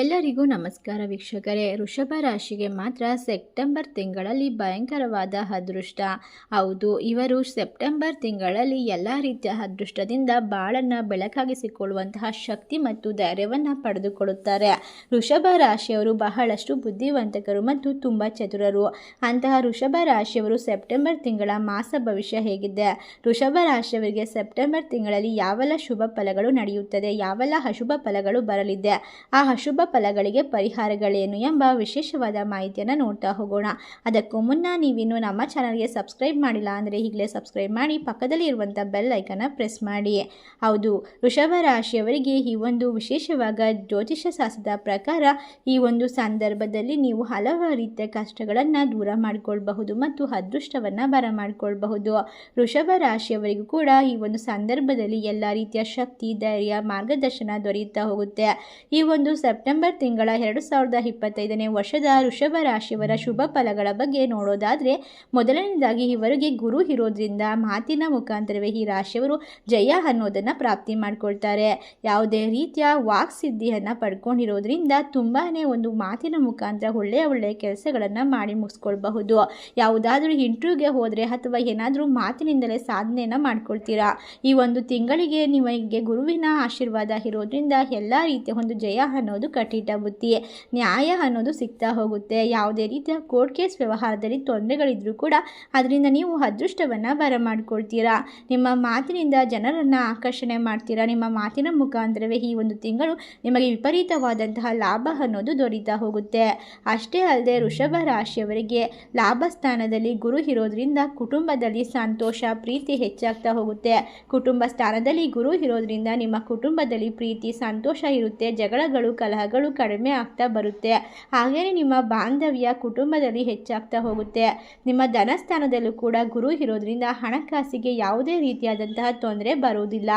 ಎಲ್ಲರಿಗೂ ನಮಸ್ಕಾರ ವೀಕ್ಷಕರೇ. ವೃಷಭ ರಾಶಿಗೆ ಮಾತ್ರ ಸೆಪ್ಟೆಂಬರ್ ತಿಂಗಳಲ್ಲಿ ಭಯಂಕರವಾದ ಅದೃಷ್ಟ. ಹೌದು, ಇವರು ಸೆಪ್ಟೆಂಬರ್ ತಿಂಗಳಲ್ಲಿ ಎಲ್ಲ ರೀತಿಯ ಅದೃಷ್ಟದಿಂದ ಬಾಳನ್ನು ಬೆಳಕಾಗಿಸಿಕೊಳ್ಳುವಂತಹ ಶಕ್ತಿ ಮತ್ತು ಧೈರ್ಯವನ್ನು ಪಡೆದುಕೊಳ್ಳುತ್ತಾರೆ. ವೃಷಭ ರಾಶಿಯವರು ಬಹಳಷ್ಟು ಬುದ್ಧಿವಂತಕರು ಮತ್ತು ತುಂಬ ಚತುರರು. ಅಂತಹ ವೃಷಭ ರಾಶಿಯವರು ಸೆಪ್ಟೆಂಬರ್ ತಿಂಗಳ ಮಾಸ ಭವಿಷ್ಯ ಹೇಗಿದೆ. ವೃಷಭ ರಾಶಿಯವರಿಗೆ ಸೆಪ್ಟೆಂಬರ್ ತಿಂಗಳಲ್ಲಿ ಯಾವೆಲ್ಲ ಶುಭ ಫಲಗಳು ನಡೆಯುತ್ತದೆ, ಯಾವೆಲ್ಲ ಅಶುಭ ಫಲಗಳು ಬರಲಿದೆ, ಆ ಅಶುಭ ಫಲಗಳಿಗೆ ಪರಿಹಾರಗಳೇನು ಎಂಬ ವಿಶೇಷವಾದ ಮಾಹಿತಿಯನ್ನು ನೋಡ್ತಾ ಹೋಗೋಣ. ಅದಕ್ಕೂ ಮುನ್ನ ನೀವಿನ್ನು ನಮ್ಮ ಚಾನಲ್ಗೆ ಸಬ್ಸ್ಕ್ರೈಬ್ ಮಾಡಿಲ್ಲ ಅಂದರೆ ಈಗಲೇ ಸಬ್ಸ್ಕ್ರೈಬ್ ಮಾಡಿ ಪಕ್ಕದಲ್ಲಿ ಇರುವಂಥ ಬೆಲ್ ಐಕನ್ನ ಪ್ರೆಸ್ ಮಾಡಿ. ಹೌದು, ವೃಷಭ ರಾಶಿಯವರಿಗೆ ಈ ಒಂದು ವಿಶೇಷವಾದ ಜ್ಯೋತಿಷ ಶಾಸ್ತ್ರದ ಪ್ರಕಾರ ಈ ಒಂದು ಸಂದರ್ಭದಲ್ಲಿ ನೀವು ಹಲವಾರು ರೀತಿಯ ಕಷ್ಟಗಳನ್ನು ದೂರ ಮಾಡಿಕೊಳ್ಬಹುದು ಮತ್ತು ಅದೃಷ್ಟವನ್ನು ಬರಮಾಡಿಕೊಳ್ಬಹುದು ವೃಷಭ ರಾಶಿಯವರಿಗೂ ಕೂಡ ಈ ಒಂದು ಸಂದರ್ಭದಲ್ಲಿ ಎಲ್ಲ ರೀತಿಯ ಶಕ್ತಿ, ಧೈರ್ಯ, ಮಾರ್ಗದರ್ಶನ ದೊರೆಯುತ್ತಾ ಹೋಗುತ್ತೆ. ಈ ಒಂದು ಸೆಪ್ಟೆಂಬರ್ ತಿಂಗಳ ಎರಡು ಸಾವಿರದ ಇಪ್ಪತ್ತೈದನೇ ವರ್ಷದ ವೃಷಭ ರಾಶಿಯವರ ಶುಭ ಫಲಗಳ ಬಗ್ಗೆ ನೋಡೋದಾದರೆ, ಮೊದಲನೇದಾಗಿ ಇವರಿಗೆ ಗುರು ಇರೋದ್ರಿಂದ ಮಾತಿನ ಮುಖಾಂತರವೇ ಈ ರಾಶಿಯವರು ಜಯ ಅನ್ನೋದನ್ನು ಪ್ರಾಪ್ತಿ ಮಾಡಿಕೊಳ್ತಾರೆ. ಯಾವುದೇ ರೀತಿಯ ವಾಕ್ ಸಿದ್ಧಿಯನ್ನು ಪಡ್ಕೊಂಡಿರೋದ್ರಿಂದ ತುಂಬಾ ಒಂದು ಮಾತಿನ ಮುಖಾಂತರ ಒಳ್ಳೆಯ ಒಳ್ಳೆಯ ಕೆಲಸಗಳನ್ನು ಮಾಡಿ ಮುಗಿಸ್ಕೊಳ್ಬಹುದು. ಯಾವುದಾದ್ರೂ ಇಂಟರ್ವ್ಯೂಗೆ ಹೋದರೆ ಅಥವಾ ಏನಾದರೂ ಮಾತಿನಿಂದಲೇ ಸಾಧನೆಯನ್ನು ಮಾಡ್ಕೊಳ್ತೀರಾ? ಈ ಒಂದು ತಿಂಗಳಿಗೆ ನಿಮಗೆ ಗುರುವಿನ ಆಶೀರ್ವಾದ ಇರೋದ್ರಿಂದ ಎಲ್ಲ ರೀತಿಯ ಒಂದು ಜಯ ಅನ್ನೋದು ಕಟ್ಟಿಟ್ಟ ಬುತ್ತಿ ನ್ಯಾಯ ಅನ್ನೋದು ಸಿಗ್ತಾ ಹೋಗುತ್ತೆ. ಯಾವುದೇ ರೀತಿಯ ಕೋರ್ಟ್ ಕೇಸ್ ವ್ಯವಹಾರದಲ್ಲಿ ತೊಂದರೆಗಳಿದ್ರೂ ಕೂಡ ಅದರಿಂದ ನೀವು ಅದೃಷ್ಟವನ್ನು ಬರಮಾಡ್ಕೊಳ್ತೀರಾ? ನಿಮ್ಮ ಮಾತಿನಿಂದ ಜನರನ್ನು ಆಕರ್ಷಣೆ ಮಾಡ್ತೀರಾ? ನಿಮ್ಮ ಮಾತಿನ ಮುಖಾಂತರವೇ ಈ ಒಂದು ತಿಂಗಳು ನಿಮಗೆ ವಿಪರೀತವಾದಂತಹ ಲಾಭ ಅನ್ನೋದು ದೊರೀತಾ ಹೋಗುತ್ತೆ. ಅಷ್ಟೇ ಅಲ್ಲದೆ ಋಷಭ ರಾಶಿಯವರಿಗೆ ಲಾಭ ಸ್ಥಾನದಲ್ಲಿ ಗುರು ಇರೋದ್ರಿಂದ ಕುಟುಂಬದಲ್ಲಿ ಸಂತೋಷ, ಪ್ರೀತಿ ಹೆಚ್ಚಾಗ್ತಾ ಹೋಗುತ್ತೆ. ಕುಟುಂಬ ಸ್ಥಾನದಲ್ಲಿ ಗುರು ಇರೋದ್ರಿಂದ ನಿಮ್ಮ ಕುಟುಂಬದಲ್ಲಿ ಪ್ರೀತಿ, ಸಂತೋಷ ಇರುತ್ತೆ. ಜಗಳಗಳು ಕಲಹಗಳು ಕಡಿಮೆ ಆಗ್ತಾ ಬರುತ್ತೆ. ಹಾಗೆಯೇ ನಿಮ್ಮ ಬಾಂಧವ್ಯ ಕುಟುಂಬದಲ್ಲಿ ಹೆಚ್ಚಾಗ್ತಾ ಹೋಗುತ್ತೆ. ನಿಮ್ಮ ಧನಸ್ಥಾನದಲ್ಲೂ ಕೂಡ ಗುರು ಇರೋದ್ರಿಂದ ಹಣಕಾಸಿಗೆ ಯಾವುದೇ ರೀತಿಯಾದಂತಹ ತೊಂದರೆ ಬರುವುದಿಲ್ಲ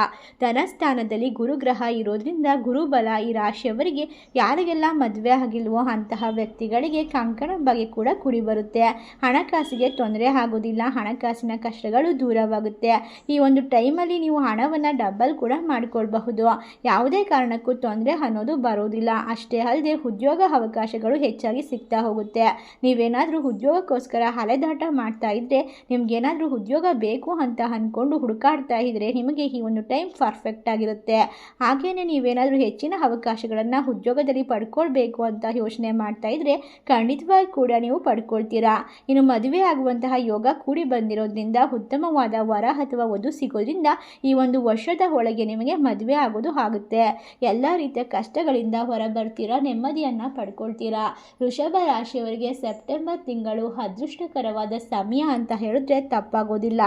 ಧನಸ್ಥಾನದಲ್ಲಿ ಗುರುಗ್ರಹ ಇರೋದ್ರಿಂದ ಗುರುಬಲ ಈ ರಾಶಿಯವರಿಗೆ ಯಾರಿಗೆಲ್ಲ ಮದುವೆ ಆಗಿಲ್ವೋ ಅಂತಹ ವ್ಯಕ್ತಿಗಳಿಗೆ ಕಂಕಣ ಬಗೆ ಕೂಡ ಕುಡಿ ಬರುತ್ತೆ. ಹಣಕಾಸಿಗೆ ತೊಂದರೆ ಆಗೋದಿಲ್ಲ, ಹಣಕಾಸಿನ ಕಷ್ಟಗಳು ದೂರವಾಗುತ್ತೆ. ಈ ಒಂದು ಟೈಮಲ್ಲಿ ನೀವು ಹಣವನ್ನು ಡಬಲ್ ಕೂಡ ಮಾಡಿಕೊಳ್ಬಹುದು. ಯಾವುದೇ ಕಾರಣಕ್ಕೂ ತೊಂದರೆ ಅನ್ನೋದು ಬರೋದಿಲ್ಲ. ಅಷ್ಟೇ ಅಲ್ಲದೆ ಉದ್ಯೋಗ ಅವಕಾಶಗಳು ಹೆಚ್ಚಾಗಿ ಸಿಗ್ತಾ ಹೋಗುತ್ತೆ. ನೀವೇನಾದರೂ ಉದ್ಯೋಗಕ್ಕೋಸ್ಕರ ಅಲೆದಾಟ ಮಾಡ್ತಾ ಇದ್ದರೆ ನಿಮಗೇನಾದರೂ ಉದ್ಯೋಗ ಬೇಕು ಅಂತ ಅಂದ್ಕೊಂಡು ಹುಡುಕಾಡ್ತಾ ಇದ್ದರೆ ನಿಮಗೆ ಈ ಒಂದು ಟೈಮ್ ಪರ್ಫೆಕ್ಟ್ ಆಗಿರುತ್ತೆ. ಹಾಗೆಯೇ ನೀವೇನಾದರೂ ಹೆಚ್ಚಿನ ಅವಕಾಶಗಳನ್ನು ಉದ್ಯೋಗದಲ್ಲಿ ಪಡ್ಕೊಳ್ಬೇಕು ಅಂತ ಯೋಚನೆ ಮಾಡ್ತಾ ಇದ್ದರೆ ಖಂಡಿತವಾಗಿ ಕೂಡ ನೀವು ಪಡ್ಕೊಳ್ತೀರಾ. ಇನ್ನು ಮದುವೆ ಆಗುವಂತಹ ಯೋಗ ಕೂಡಿ ಬಂದಿರೋದ್ರಿಂದ, ಉತ್ತಮವಾದ ವರ ಅಥವಾ ವಧು ಸಿಗೋದ್ರಿಂದ ಈ ಒಂದು ವರ್ಷದ ಒಳಗೆ ನಿಮಗೆ ಮದುವೆ ಆಗೋದು ಆಗುತ್ತೆ. ಎಲ್ಲ ರೀತಿಯ ಕಷ್ಟಗಳಿಂದ ಹೊರ ಬರ್ತೀರಾ? ನೆಮ್ಮದಿಯನ್ನು ಪಡ್ಕೊಳ್ತೀರಾ? ವೃಷಭ ರಾಶಿಯವರಿಗೆ ಸೆಪ್ಟೆಂಬರ್ ತಿಂಗಳು ಅದೃಷ್ಟಕರವಾದ ಸಮಯ ಅಂತ ಹೇಳಿದ್ರೆ ತಪ್ಪಾಗೋದಿಲ್ಲ.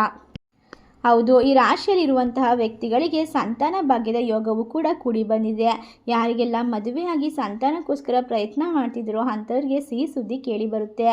ಹೌದು, ಈ ರಾಶಿಯಲ್ಲಿರುವಂತಹ ವ್ಯಕ್ತಿಗಳಿಗೆ ಸಂತಾನ ಭಾಗ್ಯದ ಯೋಗವು ಕೂಡ ಕೂಡಿ ಬಂದಿದೆ. ಯಾರಿಗೆಲ್ಲ ಮದುವೆಯಾಗಿ ಸಂತಾನಕ್ಕೋಸ್ಕರ ಪ್ರಯತ್ನ ಮಾಡ್ತಿದ್ರೋ ಅಂಥವ್ರಿಗೆ ಸಿಹಿ ಸುದ್ದಿ ಕೇಳಿ ಬರುತ್ತೆ.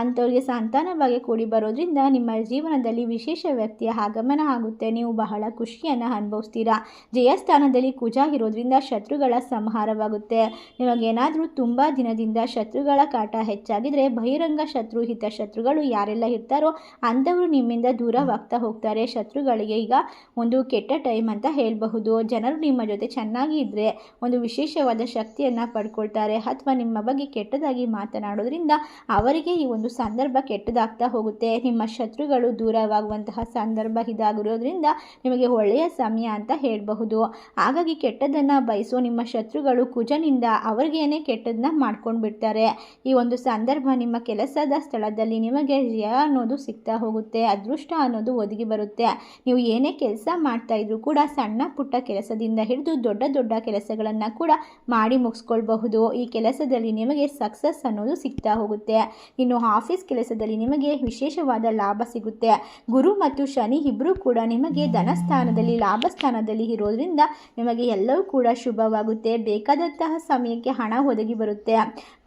ಅಂಥವ್ರಿಗೆ ಸಂತಾನ ಭಾಗ್ಯ ಕೂಡಿ ಬರೋದ್ರಿಂದ ನಿಮ್ಮ ಜೀವನದಲ್ಲಿ ವಿಶೇಷ ವ್ಯಕ್ತಿಯ ಆಗಮನ ಆಗುತ್ತೆ. ನೀವು ಬಹಳ ಖುಷಿಯನ್ನು ಅನುಭವಿಸ್ತೀರಾ. ಜಯಸ್ಥಾನದಲ್ಲಿ ಕುಜ ಇರೋದ್ರಿಂದ ಶತ್ರುಗಳ ಸಂಹಾರವಾಗುತ್ತೆ. ನಿಮಗೇನಾದರೂ ತುಂಬ ದಿನದಿಂದ ಶತ್ರುಗಳ ಕಾಟ ಹೆಚ್ಚಾಗಿದ್ರೆ ಬಹಿರಂಗ ಶತ್ರು ಹಿತ ಶತ್ರುಗಳು ಯಾರೆಲ್ಲ ಇರ್ತಾರೋ ಅಂಥವರು ನಿಮ್ಮಿಂದ ದೂರವಾಗ್ತಾ ಹೋಗ್ತಾರೆ. ಶತ್ರುಗಳಿಗೆ ಈಗ ಒಂದು ಕೆಟ್ಟ ಟೈಮ್ ಅಂತ ಹೇಳಬಹುದು. ಜನರು ನಿಮ್ಮ ಜೊತೆ ಚೆನ್ನಾಗಿ ಇದ್ದರೆ ಒಂದು ವಿಶೇಷವಾದ ಶಕ್ತಿಯನ್ನು ಪಡ್ಕೊಳ್ತಾರೆ. ಅಥವಾ ನಿಮ್ಮ ಬಗ್ಗೆ ಕೆಟ್ಟದಾಗಿ ಮಾತನಾಡೋದ್ರಿಂದ ಅವರಿಗೆ ಈ ಒಂದು ಸಂದರ್ಭ ಕೆಟ್ಟದಾಗ್ತಾ ಹೋಗುತ್ತೆ. ನಿಮ್ಮ ಶತ್ರುಗಳು ದೂರವಾಗುವಂತಹ ಸಂದರ್ಭ ಇದಾಗಿರೋದ್ರಿಂದ ನಿಮಗೆ ಒಳ್ಳೆಯ ಸಮಯ ಅಂತ ಹೇಳಬಹುದು. ಹಾಗಾಗಿ ಕೆಟ್ಟದನ್ನು ಬಯಸೋ ನಿಮ್ಮ ಶತ್ರುಗಳು ಕುಜನಿಂದ ಅವ್ರಿಗೇನೆ ಕೆಟ್ಟದನ್ನ ಮಾಡ್ಕೊಂಡು ಬಿಡ್ತಾರೆ ಈ ಒಂದು ಸಂದರ್ಭ ನಿಮ್ಮ ಕೆಲಸದ ಸ್ಥಳದಲ್ಲಿ ನಿಮಗೆ ಜಯ ಅನ್ನೋದು ಸಿಗ್ತಾ ಹೋಗುತ್ತೆ. ಅದೃಷ್ಟ ಅನ್ನೋದು ಒದಗಿ ಬರುತ್ತೆ. ನೀವು ಏನೇ ಕೆಲಸ ಮಾಡ್ತಾ ಇದ್ರು ಕೂಡ ಸಣ್ಣ ಪುಟ್ಟ ಕೆಲಸದಿಂದ ಹಿಡಿದು ದೊಡ್ಡ ದೊಡ್ಡ ಕೆಲಸಗಳನ್ನು ಕೂಡ ಮಾಡಿ ಮುಗಿಸ್ಕೊಳ್ಬಹುದು. ಈ ಕೆಲಸದಲ್ಲಿ ನಿಮಗೆ ಸಕ್ಸಸ್ ಅನ್ನೋದು ಸಿಗ್ತಾ ಹೋಗುತ್ತೆ. ಇನ್ನು ಆಫೀಸ್ ಕೆಲಸದಲ್ಲಿ ನಿಮಗೆ ವಿಶೇಷವಾದ ಲಾಭ ಸಿಗುತ್ತೆ. ಗುರು ಮತ್ತು ಶನಿ ಇಬ್ಬರೂ ಕೂಡ ನಿಮಗೆ ಧನಸ್ಥಾನದಲ್ಲಿ ಲಾಭ ಸ್ಥಾನದಲ್ಲಿ ಇರೋದ್ರಿಂದ ನಿಮಗೆ ಎಲ್ಲವೂ ಕೂಡ ಶುಭವಾಗುತ್ತೆ. ಬೇಕಾದಂತಹ ಸಮಯಕ್ಕೆ ಹಣ ಒದಗಿ ಬರುತ್ತೆ.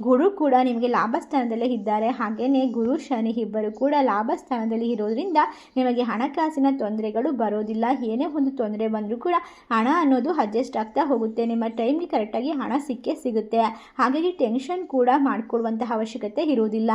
ಗುರು ಕೂಡ ನಿಮಗೆ ಲಾಭ ಸ್ಥಾನದಲ್ಲೇ ಇದ್ದಾರೆ. ಹಾಗೆಯೇ ಗುರು, ಶನಿ ಇಬ್ಬರು ಕೂಡ ಲಾಭ ಸ್ಥಾನದಲ್ಲಿ ಇರೋದ್ರಿಂದ ನಿಮಗೆ ಹಣಕಾಸಿನ ತೊಂದರೆಗಳು ಬರೋದಿಲ್ಲ, ಏನೇ ಒಂದು ತೊಂದರೆ ಬಂದರೂ ಕೂಡ ಹಣ ಅನ್ನೋದು ಅಡ್ಜಸ್ಟ್ ಆಗ್ತಾ ಹೋಗುತ್ತೆ. ನಿಮ್ಮ ಟೈಮ್ಗೆ ಕರೆಕ್ಟಾಗಿ ಹಣ ಸಿಕ್ಕೇ ಸಿಗುತ್ತೆ. ಹಾಗಾಗಿ ಟೆನ್ಷನ್ ಕೂಡ ಮಾಡಿಕೊಳ್ಳುವಂತಹ ಅವಶ್ಯಕತೆ ಇರುವುದಿಲ್ಲ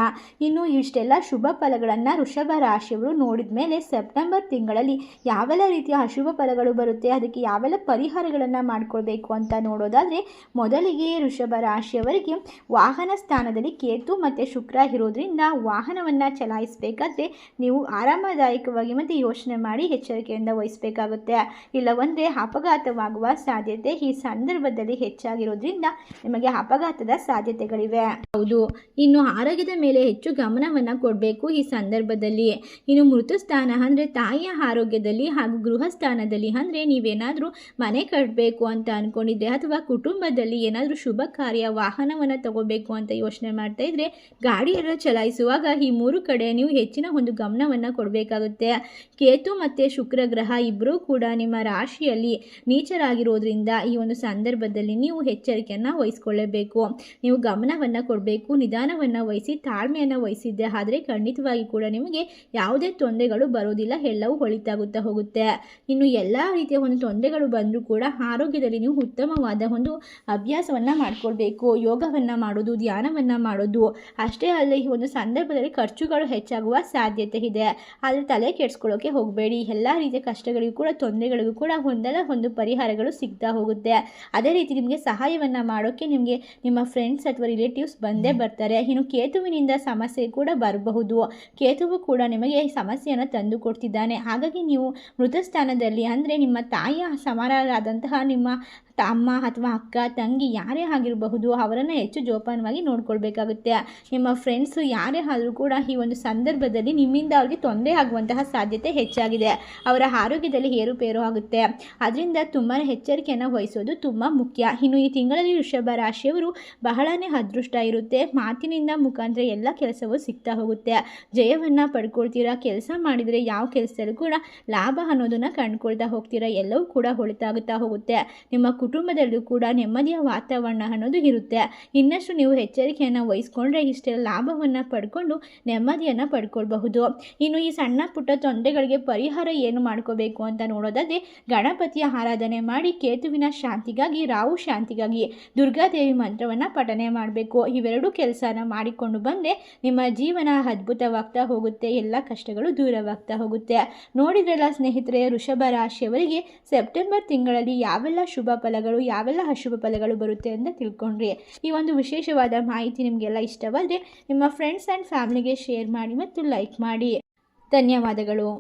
ಇನ್ನು ಇಷ್ಟೆಲ್ಲ ಶುಭ ಫಲಗಳನ್ನು ವೃಷಭ ರಾಶಿಯವರು ನೋಡಿದ ಮೇಲೆ ಸೆಪ್ಟೆಂಬರ್ ತಿಂಗಳಲ್ಲಿ ಯಾವೆಲ್ಲ ರೀತಿಯ ಅಶುಭ ಫಲಗಳು ಬರುತ್ತೆ, ಅದಕ್ಕೆ ಯಾವೆಲ್ಲ ಪರಿಹಾರಗಳನ್ನು ಮಾಡ್ಕೊಳ್ಬೇಕು ಅಂತ ನೋಡೋದಾದರೆ, ಮೊದಲಿಗೆ ವೃಷಭ ರಾಶಿಯವರಿಗೆ ವಾಹನ ಸ್ಥಾನದಲ್ಲಿ ಕೇತು ಮತ್ತು ಶುಕ್ರ ಇರೋದ್ರಿಂದ ವಾಹನವನ್ನು ಚಲಾಯಿಸಬೇಕಾದ್ರೆ ನೀವು ಆರಾಮದಾಯಕವಾಗಿ ಮತ್ತು ಯೋಚನೆ ಮಾಡಿ ಎಚ್ಚರಿಕೆಯಿಂದ ವಹಿಸಬೇಕಾಗುತ್ತೆ. ಇಲ್ಲವಂದರೆ ಅಪಘಾತವಾಗುವ ಸಾಧ್ಯತೆ ಈ ಸಂದರ್ಭದಲ್ಲಿ ಹೆಚ್ಚಾಗಿರೋದ್ರಿಂದ ನಿಮಗೆ ಅಪಘಾತದ ಸಾಧ್ಯತೆಗಳಿವೆ. ಹೌದು. ಇನ್ನು ಆರೋಗ್ಯದ ಮೇಲೆ ಹೆಚ್ಚು ಗಮನವನ್ನು ಕೊಡಬೇಕು ಈ ಸಂದರ್ಭದಲ್ಲಿ. ಇನ್ನು ಮೃತ ಸ್ಥಾನ ಅಂದರೆ ತಾಯಿಯ ಆರೋಗ್ಯದಲ್ಲಿ ಹಾಗೂ ಗೃಹ ಸ್ಥಾನದಲ್ಲಿ ಅಂದರೆ ನೀವೇನಾದರೂ ಮನೆ ಕಟ್ಟಬೇಕು ಅಂತ ಅಂದ್ಕೊಂಡಿದ್ರೆ ಅಥವಾ ಕುಟುಂಬದಲ್ಲಿ ಏನಾದರೂ ಶುಭ ಕಾರ್ಯ, ವಾಹನವನ್ನು ತಗೋಬೇಕು ಅಂತ ಯೋಚನೆ ಮಾಡ್ತಾ ಇದ್ರೆ ಗಾಡಿಯನ್ನು ಚಲಾಯಿಸುವಾಗ ಈ ಮೂರು ಕಡೆ ನೀವು ಹೆಚ್ಚಿನ ಒಂದು ಗಮನವನ್ನು ಕೊಡಬೇಕಾಗುತ್ತೆ. ಕೇತು ಶುಕ್ರ ಗ್ರಹ ಇಬ್ಬರೂ ಕೂಡ ನಿಮ್ಮ ರಾಶಿಯಲ್ಲಿ ನೀಚರಾಗಿರೋದ್ರಿಂದ ಈ ಒಂದು ಸಂದರ್ಭದಲ್ಲಿ ನೀವು ಎಚ್ಚರಿಕೆಯನ್ನು ವಹಿಸ್ಕೊಳ್ಳೇಬೇಕು. ನೀವು ಗಮನವನ್ನು ಕೊಡಬೇಕು, ನಿಧಾನವನ್ನು ವಹಿಸಿ, ತಾಳ್ಮೆಯನ್ನು ವಹಿಸಿದ್ದೆ ಆದರೆ ಖಂಡಿತವಾಗಿ ಕೂಡ ನಿಮಗೆ ಯಾವುದೇ ತೊಂದರೆಗಳು ಬರೋದಿಲ್ಲ, ಎಲ್ಲವೂ ಒಳಿತಾಗುತ್ತಾ ಹೋಗುತ್ತೆ. ಇನ್ನು ಎಲ್ಲ ರೀತಿಯ ಒಂದು ತೊಂದರೆಗಳು ಬಂದರೂ ಕೂಡ ಆರೋಗ್ಯದಲ್ಲಿ ನೀವು ಉತ್ತಮವಾದ ಒಂದು ಅಭ್ಯಾಸವನ್ನು ಮಾಡಿಕೊಳ್ಬೇಕು. ಯೋಗವನ್ನು ಮಾಡೋದು, ಧ್ಯಾನವನ್ನು ಮಾಡೋದು, ಅಷ್ಟೇ ಅಲ್ಲದೆ ಈ ಒಂದು ಸಂದರ್ಭದಲ್ಲಿ ಖರ್ಚುಗಳು ಹೆಚ್ಚಾಗುವ ಸಾಧ್ಯತೆ ಇದೆ. ಆದರೆ ತಲೆ ಕೆಡಿಸ್ಕೊಳ್ಳೋಕೆ ಹೋಗಬೇಡಿ. ಎಲ್ಲ ರೀತಿಯ ಕಷ್ಟಗಳಿಗೂ ಕೂಡ ತೊಂದರೆಗಳಿಗೂ ಕೂಡ ಒಂದಲ್ಲ ಒಂದು ಪರಿಹಾರಗಳು ಸಿಗ್ತಾ ಹೋಗುತ್ತೆ. ಅದೇ ರೀತಿ ನಿಮಗೆ ಸಹಾಯವನ್ನು ಮಾಡೋಕ್ಕೆ ನಿಮಗೆ ನಿಮ್ಮ ಫ್ರೆಂಡ್ಸ್ ಅಥವಾ ರಿಲೇಟಿವ್ಸ್ ಬಂದೇ ಬರ್ತಾರೆ. ಇನ್ನು ಕೇತುವಿನಿಂದ ಸಮಸ್ಯೆ ಕೂಡ ಬರಬಹುದು. ಕೇತುವು ಕೂಡ ನಿಮಗೆ ಸಮಸ್ಯೆಯನ್ನು ತಂದು ಕೊಡ್ತಿದ್ದಾನೆ ಹಾಗಾಗಿ ನೀವು ಮೃತ ಸ್ಥಾನದಲ್ಲಿ ಅಂದರೆ ನಿಮ್ಮ ತಾಯಿಯ ಸಮಾನರಾದಂತಹ ನಿಮ್ಮ ತಮ್ಮ ಅಥವಾ ಅಕ್ಕ, ತಂಗಿ ಯಾರೇ ಆಗಿರಬಹುದು, ಅವರನ್ನು ಹೆಚ್ಚು ಜೋಪಾನವಾಗಿ ನೋಡ್ಕೊಳ್ಬೇಕಾಗುತ್ತೆ. ನಿಮ್ಮ ಫ್ರೆಂಡ್ಸು ಯಾರೇ ಆದರೂ ಕೂಡ ಈ ಒಂದು ಸಂದರ್ಭದಲ್ಲಿ ನಿಮ್ಮಿಂದ ಅವ್ರಿಗೆ ತೊಂದರೆ ಆಗುವಂತಹ ಸಾಧ್ಯತೆ ಹೆಚ್ಚಾಗಿದೆ. ಅವರ ಆರೋಗ್ಯದಲ್ಲಿ ಏರುಪೇರು ಆಗುತ್ತೆ. ಅದರಿಂದ ತುಂಬಾ ಎಚ್ಚರಿಕೆಯನ್ನು ವಹಿಸೋದು ತುಂಬ ಮುಖ್ಯ. ಇನ್ನು ಈ ತಿಂಗಳಲ್ಲಿ ವೃಷಭ ರಾಶಿಯವರು ಬಹಳನೇ ಅದೃಷ್ಟ ಇರುತ್ತೆ. ಮಾತಿನಿಂದ ಮುಖಾಂತರ ಎಲ್ಲ ಕೆಲಸವೂ ಸಿಗ್ತಾ ಹೋಗುತ್ತೆ. ಜಯವನ್ನು ಪಡ್ಕೊಳ್ತೀರಾ, ಕೆಲಸ ಮಾಡಿದರೆ ಯಾವ ಕೆಲಸದಲ್ಲೂ ಕೂಡ ಲಾಭ ಅನ್ನೋದನ್ನು ಕಂಡುಕೊಳ್ತಾ ಹೋಗ್ತೀರಾ, ಎಲ್ಲವೂ ಕೂಡ ಹೊಳಿತಾಗುತ್ತಾ ಹೋಗುತ್ತೆ. ನಿಮ್ಮ ಕುಟುಂಬದಲ್ಲೂ ಕೂಡ ನೆಮ್ಮದಿಯ ವಾತಾವರಣ ಅನ್ನೋದು ಇರುತ್ತೆ. ಇನ್ನಷ್ಟು ನೀವು ಎಚ್ಚರಿಕೆಯನ್ನು ವಹಿಸ್ಕೊಂಡ್ರೆ ಇಷ್ಟೇ ಲಾಭವನ್ನು ಪಡ್ಕೊಂಡು ನೆಮ್ಮದಿಯನ್ನು ಪಡ್ಕೊಳ್ಬಹುದು. ಇನ್ನು ಈ ಸಣ್ಣ ಪುಟ್ಟ ತೊಂದರೆಗಳಿಗೆ ಪರಿಹಾರ ಏನು ಮಾಡ್ಕೋಬೇಕು ಅಂತ ನೋಡೋದಾದರೆ ಗಣಪತಿಯ ಆರಾಧನೆ ಮಾಡಿ ಕೇತುವಿನ ಶಾಂತಿಗಾಗಿ, ರಾಹು ಶಾಂತಿಗಾಗಿ ದುರ್ಗಾದೇವಿ ಮಂತ್ರವನ್ನು ಪಠನೆ ಮಾಡಬೇಕು. ಇವೆರಡೂ ಕೆಲಸನ ಮಾಡಿಕೊಂಡು ಬಂದರೆ ನಿಮ್ಮ ಜೀವನ ಅದ್ಭುತವಾಗ್ತಾ ಹೋಗುತ್ತೆ, ಎಲ್ಲ ಕಷ್ಟಗಳು ದೂರವಾಗ್ತಾ ಹೋಗುತ್ತೆ. ನೋಡಿದ್ರಲ್ಲ ಸ್ನೇಹಿತರೆ, ವೃಷಭ ರಾಶಿಯವರಿಗೆ ಸೆಪ್ಟೆಂಬರ್ ತಿಂಗಳಲ್ಲಿ ಯಾವೆಲ್ಲ ಶುಭ ಫಲಗಳು, ಯಾವೆಲ್ಲ ಅಶುಭ ಫಲಗಳು ಬರುತ್ತೆ ಅಂತ ತಿಳ್ಕೊಂಡ್ರಿ. ಈ ಒಂದು ವಿಶೇಷವಾದ ಮಾಹಿತಿ ನಿಮಗೆಲ್ಲ ಇಷ್ಟವಾದರೆ ನಿಮ್ಮ ಫ್ರೆಂಡ್ಸ್ ಆ್ಯಂಡ್ ಫ್ಯಾಮಿಲಿಗೆ ಶೇರ್ ಮಾಡಿ ಮತ್ತು ಲೈಕ್ ಮಾಡಿ. ಧನ್ಯವಾದಗಳು.